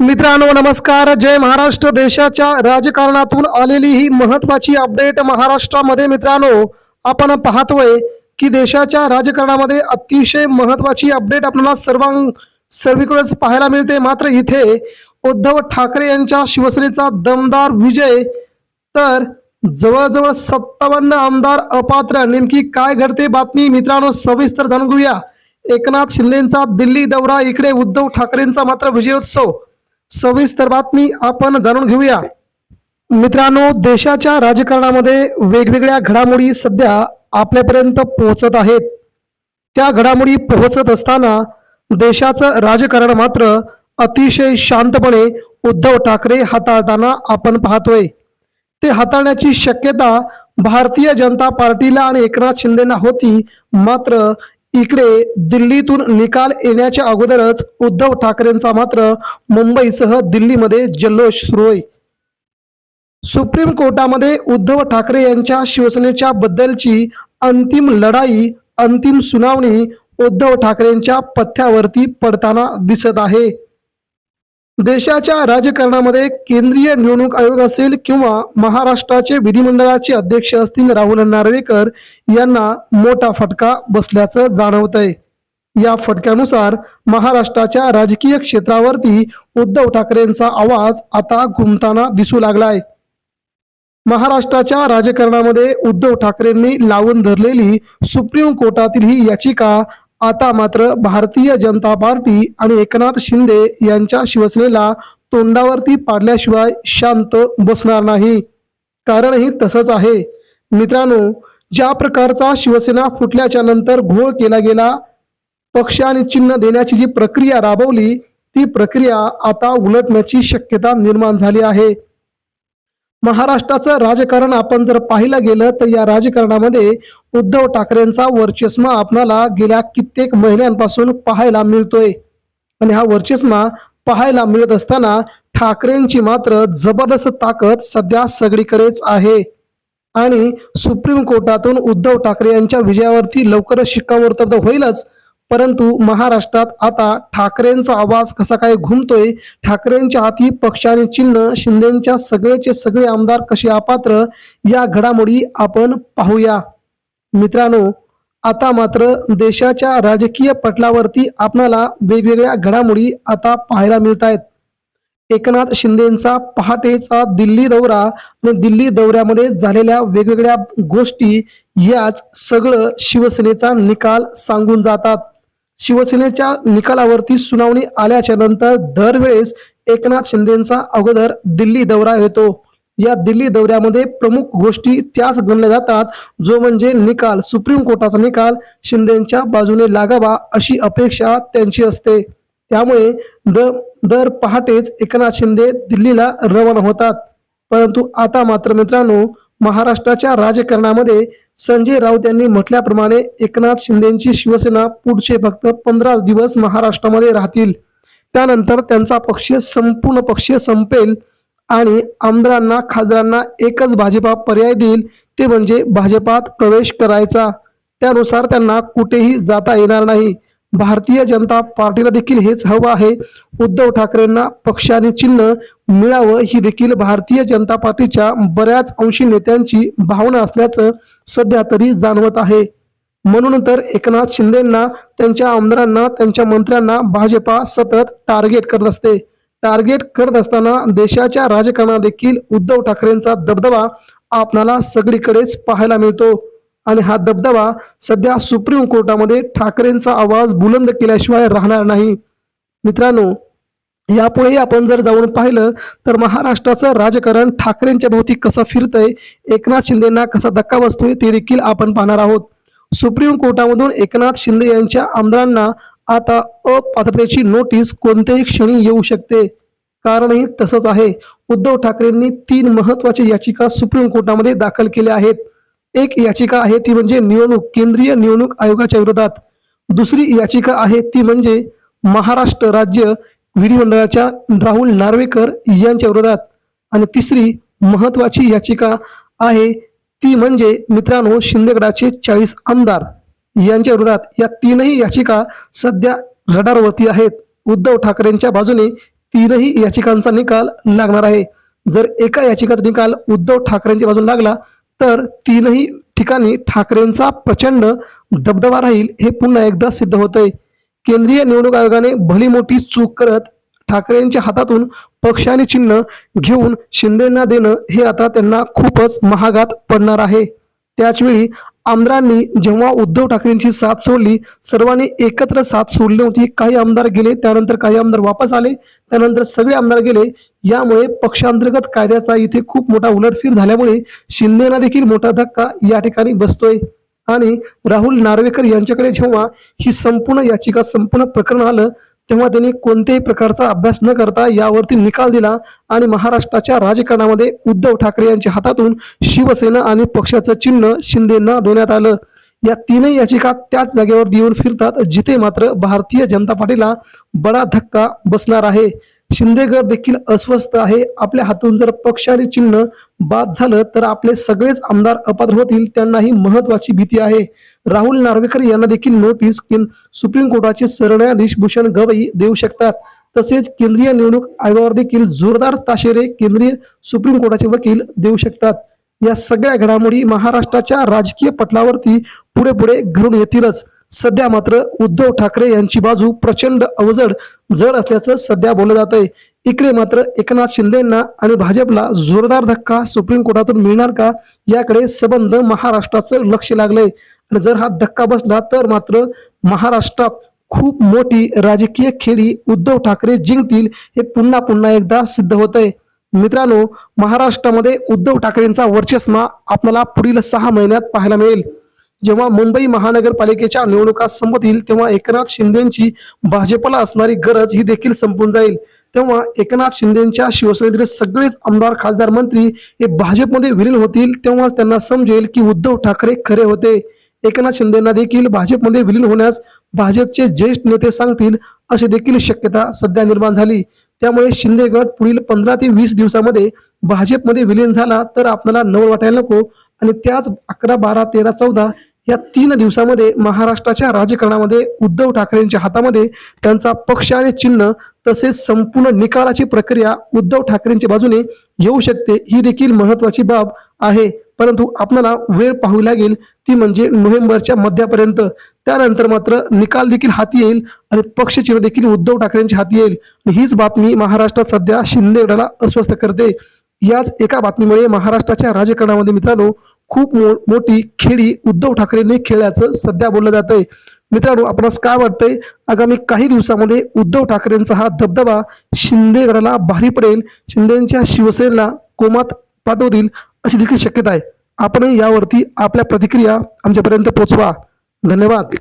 मित्रांनो नमस्कार. जय महाराष्ट्र देशाच्या राजकारणातून आलेली ही महत्वाची अपडेट महाराष्ट्रामध्ये मित्रांनो आपण पाहतोय की देशाच्या राजकारणामध्ये अतिशय महत्वाची अपडेट आपल्याला सर्वांग सर्वीकडेच पाहायला मिळते. मात्र इथे उद्धव ठाकरे यांच्या शिवसेनेचा दमदार विजय तर जवळजवळ सत्तावन्न आमदार अपात्र. नेमकी काय घडते बातमी मित्रांनो सविस्तर जाणून घेऊया. एकनाथ शिंदेचा दिल्ली दौरा. इकडे उद्धव ठाकरेंचा मात्र विजयोत्सव. सविस्तर बातमी आपण जाणून घेऊया. मित्रांनो देशाच्या राजकारणामध्ये वेगवेगळ्या घडामोडी सध्या आपल्यापर्यंत पोहोचत आहेत. त्या घडामोडी पोहोचत असताना देशाचं राजकारण मात्र अतिशय शांतपणे उद्धव ठाकरे हाताळताना आपण पाहतोय. ते हाताळण्याची शक्यता भारतीय जनता पार्टीला आणि एकनाथ शिंदेना होती मात्र इकडे दिल्लीतून निकाल येण्याच्या अगोदरच उद्धव ठाकरेंचा मात्र मुंबईसह दिल्लीमध्ये जल्लोष सुरू आहे. सुप्रीम कोर्टामध्ये उद्धव ठाकरे यांच्या शिवसेनेच्या बद्दलची अंतिम लढाई अंतिम सुनावणी उद्धव ठाकरेंच्या पथ्यावरती पडताना दिसत आहे. देशाच्या राजकारणामध्ये केंद्रीय निवडणूक आयोग असेल किंवा महाराष्ट्राचे विधिमंडळाचे अध्यक्ष असतील राहुल नार्वेकर यांना मोठा फटका बसल्याचं जाणवत आहे या फटक्यानुसार महाराष्ट्राच्या राजकीय क्षेत्रावरती उद्धव ठाकरेंचा आवाज आता घुमताना दिसू लागलाय. महाराष्ट्राच्या राजकारणामध्ये उद्धव ठाकरेंनी लावून धरलेली सुप्रीम कोर्टातील ही याचिका आता मात्र भारतीय जनता पार्टी आणि एकनाथ शिंदे यांच्या शिवसेनेला तोंडावरती पाडल्याशिवाय शांत बसणार नाही. कारणही तसंच आहे. मित्रांनो ज्या प्रकारचा शिवसेना फुटल्याच्या नंतर घोळ केला गेला पक्ष आणि चिन्ह देण्याची जी प्रक्रिया राबवली ती प्रक्रिया आता उलटण्याची शक्यता निर्माण झाली आहे. महाराष्ट्राचं राजकारण आपण जर पाहिलं गेलं तर या राजकारणामध्ये उद्धव ठाकरेंचा वर्चस्मा आपणाला गेल्या कित्येक महिन्यांपासून पाहायला मिळतोय. आणि हा वर्चस्मा पाहायला मिळत असताना ठाकरेंची मात्र जबरदस्त ताकद सध्या सगळीकडेच आहे. आणि सुप्रीम कोर्टातून उद्धव ठाकरे यांच्या विजयावरती लवकरच शिक्कामोर्तब होईलच. परंतु महाराष्ट्रात आता ठाकरेंचा आवाज कसा काय घुमतोय ठाकरेंच्या हाती पक्षाने चिन्ह शिंदेच्या सगळेचे सगळे आमदार कसे अपात्र या घडामोडी आपण पाहूया. मित्रांनो आता मात्र देशाच्या राजकीय पटलावरती आपणाला वेगवेगळ्या घडामोडी आता पाहायला मिळत आहेत एकनाथ शिंदेचा पहाटेचा दिल्ली दौरा आणि दिल्ली दौऱ्यामध्ये झालेल्या वेगवेगळ्या गोष्टी याच सगळं शिवसेनेचा निकाल सांगून जातात. शिवसेनेच्या निकालावरती सुनावणी आल्याच्यानंतर दरवेळेस एकनाथ शिंदेचा अगोदर दिल्ली दौरा येतो या दिल्ली दौऱ्यामध्ये प्रमुख गोष्टी त्याच गणल्या जातात जो म्हणजे निकाल सुप्रीम कोर्टाचा निकाल शिंदेच्या बाजूने लागावा अशी अपेक्षा त्यांची असते. त्यामुळे द दर पहाटेच एकनाथ शिंदे दिल्लीला रवाना होतात. परंतु आता मात्र मित्रांनो महाराष्ट्राच्या राजकारणामध्ये संजय राऊत यांनी म्हटल्याप्रमाणे एकनाथ शिंदेची शिवसेना पुढचे फक्त पंधरा दिवस महाराष्ट्रामध्ये राहतील. त्यानंतर त्यांचा पक्ष संपूर्ण पक्ष संपेल आणि आमदारांना खासदारांना एकच भाजपा पर्याय देईल ते म्हणजे भाजपात प्रवेश करायचा. त्यानुसार त्यांना कुठेही जाता येणार नाही. भारतीय जनता पार्टीला देखील हेच हवं आहे. उद्धव ठाकरेंना पक्षाने चिन्ह मिळावं ही देखील भारतीय जनता पार्टीच्या बऱ्याच अंशी नेत्यांची भावना असल्याचं सध्या तरी जाणवत आहे. म्हणून तर एकनाथ शिंदेना त्यांच्या आमदारांना त्यांच्या मंत्र्यांना भाजपा सतत टार्गेट करत असते. टार्गेट करत असताना देशाच्या राजकारणात देखील उद्धव ठाकरेंचा दबदबा आपणाला सगळीकडेच पाहायला मिळतो. आणि हा दबदबा सध्या सुप्रीम कोर्टामध्ये ठाकरेंचा आवाज बुलंद केल्याशिवाय राहणार नाही. मित्रांनो यापुढेही आपण जर जाऊन पाहिलं तर महाराष्ट्राचं राजकारण ठाकरेंच्या भोवती कसं फिरतंय एकनाथ शिंदेना कसा धक्का बसतोय ते देखील आपण पाहणार आहोत. सुप्रीम कोर्टामधून एकनाथ शिंदे यांच्या आमदारांना आता अपात्रतेची नोटीस कोणत्याही क्षणी येऊ शकते. कारणही तसंच आहे. उद्धव ठाकरेंनी तीन महत्त्वाच्या याचिका सुप्रीम कोर्टामध्ये दाखल केल्या आहेत. एक याचिका आहे ती म्हणजे निवडणूक केंद्रीय निवडणूक आयोगाच्या विरोधात. दुसरी याचिका आहे ती म्हणजे महाराष्ट्र राज्य विधिमंडळाच्या राहुल नार्वेकर यांच्या विरोधात. आणि तिसरी महत्वाची याचिका आहे ती म्हणजे मित्रांनो शिंदेगडाचे चाळीस आमदार यांच्या विरोधात. या तीनही याचिका सध्या रडारवरती आहेत. उद्धव ठाकरेंच्या बाजूने तीनही याचिकांचा निकाल लागणार आहे. जर एका याचिकाचा निकाल उद्धव ठाकरेंच्या बाजूने लागला तर तीनही ठिकाणी ठाकरेंचा प्रचंड दबदबा राहील हे पुन्हा एकदा सिद्ध होतंय. केंद्रीय निवडणूक आयोगाने भली मोठी चूक करत ठाकरेंच्या हातातून पक्ष आणि चिन्ह घेऊन शिंदेना देणं हे आता त्यांना खूपच महागात पडणार आहे. त्याचवेळी आमदारांनी जेव्हा उद्धव ठाकरेंची साथ सोडली सर्वांनी एकत्र साथ सोडली होती. काही आमदार गेले त्यानंतर काही आमदार वापस आले त्यानंतर सगळे आमदार गेले. यामुळे पक्षांतर्गत कायद्याचा इथे खूप मोठा उलटफीर झाल्यामुळे शिंदेना देखील मोठा धक्का या ठिकाणी बसतोय. आणि राहुल नार्वेकर यांच्याकडे जेव्हा ही संपूर्ण याचिका संपूर्ण प्रकरण आलं तेव्हा त्यांनी कोणत्याही प्रकारचा अभ्यास न करता यावरती निकाल दिला आणि महाराष्ट्राच्या राजकारणामध्ये उद्धव ठाकरे यांच्या हातातून शिवसेना आणि पक्षाचं चिन्ह शिंदेना देण्यात आलं. या तीनही याचिका त्याच जागेवर येऊन फिरतात जिथे मात्र भारतीय जनता पार्टीला बडा धक्का बसणार आहे. शिंदेगड देखील अस्वस्थ आहे. आपल्या हातून जर पक्ष आणि चिन्ह बाद झालं तर आपले सगळेच आमदार अपात्र होतील त्यांना ही महत्वाची भीती आहे. राहुल नार्वेकर यांना देखील नोटीस सुप्रीम कोर्टाचे सरन्यायाधीश भूषण गवई देऊ शकतात. तसेच केंद्रीय निवडणूक आयोगावर देखील जोरदार ताशेरे केंद्रीय सुप्रीम कोर्टाचे वकील देऊ शकतात. या सगळ्या घडामोडी महाराष्ट्राच्या राजकीय पटलावरती पुढे पुढे घडून येतीलच. सध्या मात्र उद्धव ठाकरे यांची बाजू प्रचंड अवजड जड असल्याचं सध्या बोललं जात आहे इकडे मात्र एकनाथ शिंदेंना आणि भाजपला जोरदार धक्का सुप्रीम कोर्टातून मिळणार का? याकडे सबंध महाराष्ट्राचं लक्ष लागलंय. आणि जर हा धक्का बसला तर मात्र महाराष्ट्रात खूप मोठी राजकीय खेळी उद्धव ठाकरे जिंकतील हे पुन्हा पुन्हा एकदा सिद्ध होत आहे मित्रांनो महाराष्ट्रामध्ये उद्धव ठाकरेंचा वर्चस्मा आपल्याला पुढील सहा महिन्यात पाहायला मिळेल. जेव्हा मुंबई महानगरपालिकेच्या निवडणुका संपतील तेव्हा एकनाथ शिंदेची भाजपला असणारी गरज ही देखील संपून जाईल. तेव्हा एकनाथ शिंदेच्या शिवसेनेतील सगळेच आमदार खासदार मंत्री हे भाजपमध्ये विलीन होतील तेव्हाच त्यांना समजेल की उद्धव ठाकरे खरे होते. एकनाथ शिंदेना देखील भाजपमध्ये विलीन होण्यास भाजपचे ज्येष्ठ नेते सांगतील अशी देखील शक्यता सध्या निर्माण झाली. त्यामुळे शिंदे गट पुढील पंधरा ते वीस दिवसामध्ये भाजपमध्ये विलीन झाला तर आपल्याला नवल वाटायला नको. आणि त्याच अकरा बारा तेरा चौदा या तीन दिवसामध्ये महाराष्ट्राच्या राजकारणामध्ये उद्धव ठाकरेंच्या हातामध्ये त्यांचा पक्ष आणि चिन्ह तसेच संपूर्ण निकालाची प्रक्रिया उद्धव ठाकरेंच्या बाजूने येऊ शकते ही देखील महत्वाची बाब आहे. परंतु आपल्याला वेळ पाहू लागेल ती म्हणजे नोव्हेंबरच्या मध्यापर्यंत. त्यानंतर मात्र निकाल देखील हाती येईल आणि पक्ष चिन्ह देखील उद्धव ठाकरेंच्या हाती येईल. हीच बातमी महाराष्ट्रात सध्या शिंदे अस्वस्थ करते. याच एका बातमीमुळे महाराष्ट्राच्या राजकारणामध्ये मित्रांनो खूप मो मोठी खेळी उद्धव ठाकरेंनी खेळल्याचं सध्या बोललं जात आहे मित्रांनो आपणास काय वाटतंय? आगामी काही दिवसामध्ये उद्धव ठाकरेंचा हा दबदबा शिंदे भारी पडेल शिंदेच्या शिवसेनेला कोमात पाठवतील अशी देखील शक्यता आहे. आपण यावरती आपल्या प्रतिक्रिया आमच्यापर्यंत पोहोचवा धन्यवाद.